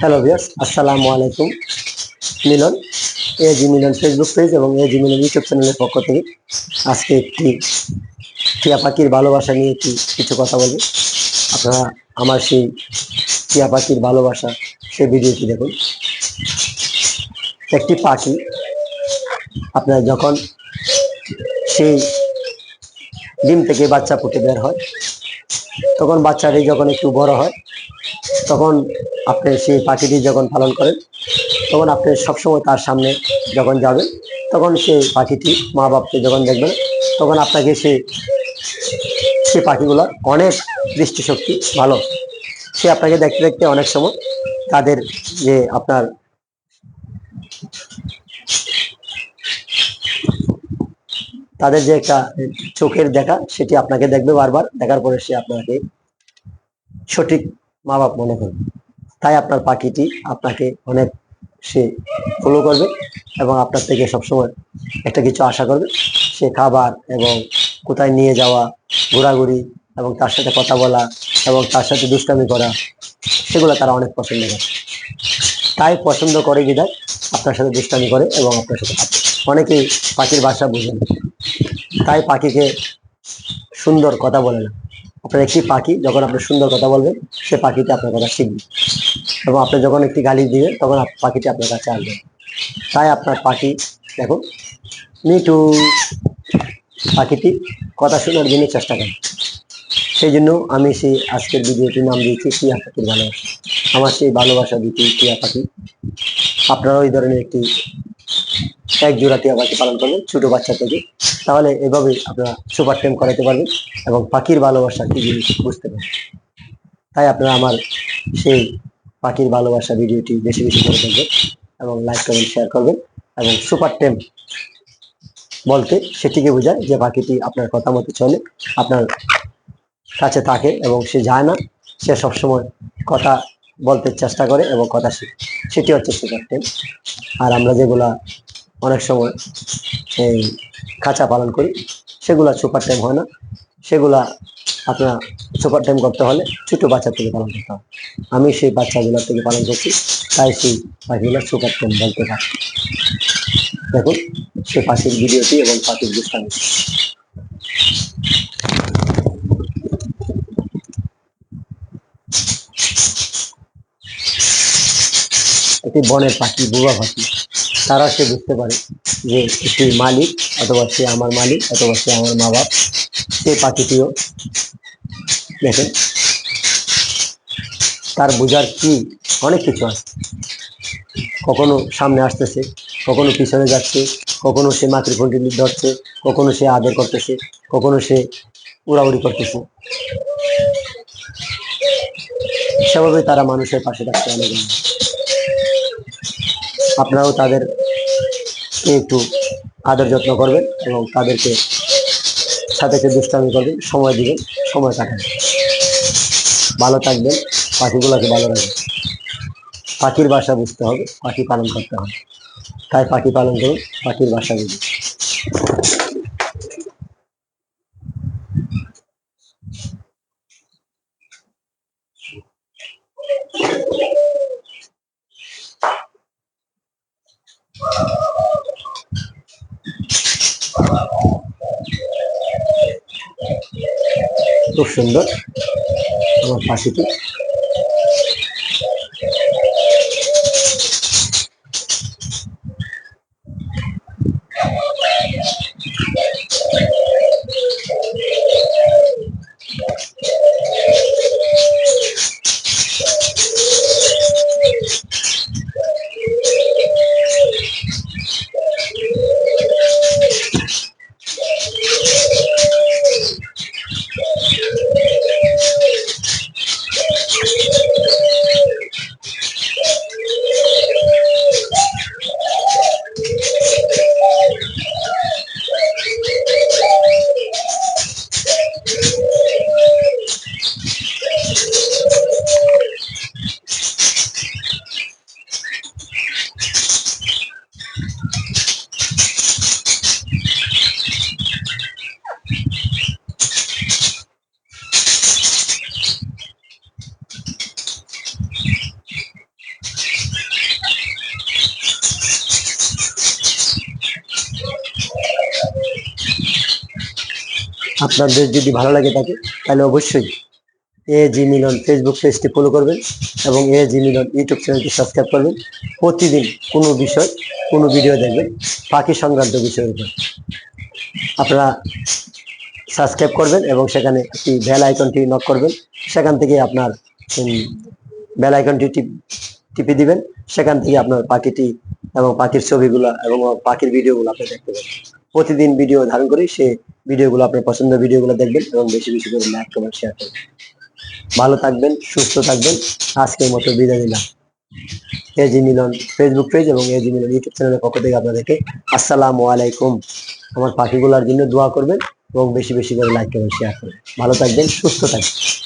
Hello viewers আসসালামু আলাইকুম Milon AG Milon Facebook page এবং এজি মিলন ইউটিউব চ্যানেলের পক্ষ থেকে আজকে একটি টিয়া পাখির ভালোবাসা নিয়ে একটি, কিছু কথা বলব। আপনারা আমার সেই টিয়া পাখির ভালোবাসা, সেই ভিডিওটি দেখুন। একটি পাখি, আপনার যখন সেই ডিম থেকে বাচ্চা ফুটে বের হয় তখন বাচ্চাটি যখন একটু বড় হয়, তখন আপনি সেই পাখিটি যখন পালন করেন, তখন আপনি সবসময় তার সামনে যখন যাবেন, তখন সেই পাখিটি, মা বাপকে যখন দেখবেন, তখন আপনাকে সে সে পাখিগুলো অনেক দৃষ্টিশক্তি, ভালো। সে আপনাকে দেখতে দেখতে অনেক সময় তাদের যে আপনার তাদের যে একটা চোখের দেখা, সেটি আপনাকে দেখবে বারবার। দেখার পরে সে আপনাকে সঠিক মা বাপ মনে করবে। তাই আপনার পাখিটি আপনাকে অনেক সে ফলো করবে এবং আপনার থেকে সবসময় একটা কিছু আশা করবে। সে খাবার এবং কোথায় নিয়ে যাওয়া, ঘোরাঘুরি এবং তার সাথে কথা বলা এবং তার সাথে দুষ্টামি করা, সেগুলো তারা অনেক পছন্দ করে। তাই পছন্দ করে বিধায় আপনার সাথে দুষ্টামি করে এবং আপনার সাথে অনেকেই পাখির বাসা বুঝে না। তাই পাখিকে সুন্দর কথা বলে না। আপনার একটি পাখি যখন আপনি সুন্দর কথা বলবেন, সে পাখিটি আপনার কথা শিখবে। এবং আপনি যখন একটি গালি দিবেন, তখন পাখিটি আপনার কাছে আসবে। তাই আপনার পাখি, দেখুন মিটু পাখিটি কথা শোনার জন্য চেষ্টা করে। সেই জন্য আমি সেই আজকের ভিডিওটির নাম দিয়েছি, টিয়া পাখির ভালোবাসা। আমার সেই ভালোবাসা দিতে টিয়া পাখি। আপনারা ওই ধরনের একটি এক জোড়া টিয়া পাখি পালন করবেন, ছোট বাচ্চা থেকে তাহলে এভাবে আপনারা সুপার টেম করাতে পারবেন এবং পাখির ভালোবাসা কি জিনিস বুঝতে পারবেন। তাই আপনারা আমার সেই পাখির ভালোবাসা ভিডিওটি বেশি বেশি করে দেখবেন এবং লাইক কমেন্ট শেয়ার করবেন এবং সুপার টেম বলতে সেটিকে বোঝায় যে পাখিটি আপনার কথা মতো চলে, আপনার কাছে থাকে এবং সে যায় না, সে সবসময় কথা বলতে চেষ্টা করে এবং কথা শিখে সেটি হচ্ছে সুপার টেম। আর আমরা যেগুলা অনেক সময় এই খাঁচা পালন করি। সেগুলা সুপার টাইম হয় না। সেগুলা আপনার সুপার টাইম করতে হলে ছোট বাচ্চা থেকে পালন করতে হবে আমি সেই বাচ্চাগুলো থেকে পালন করছি, তাই সেই পাখিগুলো সুপার টাইম বলতে পারি। দেখুন, সে পাখির ভিডিওটি এবং পাখির দুষ্টামি। একটি বনের পাখি বুবা পাখি। তারা সে বুঝতে পারে যে একটি মালিক অথবা সে আমার মালিক অথবা সে আমার মা বাপ, সে পাখিটিও দেখেন। তার বোঝার কি অনেক কিছু আছে। কখনো সামনে আসতেছে, কখনো পিছনে যাচ্ছে, কখনো সে মাতৃফলটি ধরছে, কখনো সে আদর করতেছে, কখনো সে উড়াউড়ি করতেছে। সেভাবে তারা মানুষের পাশে থাকতে অনেক আপনারাও তাদের একটু আদর যত্ন করবেন এবং তাদেরকে সাথে একটু দুষ্টামি করবেন, সময় দিবেন, সময় কাটাবেন ভালো থাকবেন, পাখিগুলোকে ভালো রাখবেন। পাখির বাসা বুঝতে হবে, পাখি পালন করতে হবে। তাই পাখি পালন করুন, পাখির বাসা বুঝুন। খুব সুন্দর আমার পাখিটি। আপনাদের যদি ভালো লাগে থাকে তাহলে অবশ্যই এ জি মিলন ফেসবুক পেজটি ফলো করবেন এবং এ জি মিলন ইউটিউব চ্যানেলটি সাবস্ক্রাইব করবেন। প্রতিদিন কোনো বিষয়, কোনো ভিডিও দেখবেন, পাখি সংক্রান্ত বিষয়ের উপর। আপনারা সাবস্ক্রাইব করবেন এবং সেখানে একটি বেল আইকনটি নক করবেন। সেখান থেকে আপনার বেল আইকনটি টিপ- দিবেন। সেখান থেকে আপনার পাখিটি এবং পাখির ছবিগুলো এবং পাখির ভিডিওগুলো আপনি দেখতে পাবেন প্রতিদিন ভিডিও ধারণ করি সে ভিডিওগুলো, আপনার পছন্দের ভিডিওগুলো দেখবেন এবং বেশি বেশি করে লাইক কমেন্ট শেয়ার করবেন। ভালো থাকবেন, সুস্থ থাকবেন। আজকের মতো বিদায় নিলাম। এজি মিলন ফেসবুক পেজ এবং এজি মিলন ইউটিউব চ্যানেলের পক্ষ থেকে আপনাদেরকে আসসালামু আলাইকুম। আমার পাখিগুলোর জন্য দোয়া করবেন এবং বেশি বেশি করে লাইক কমেন্ট শেয়ার করবেন। ভালো থাকবেন, সুস্থ থাকবেন।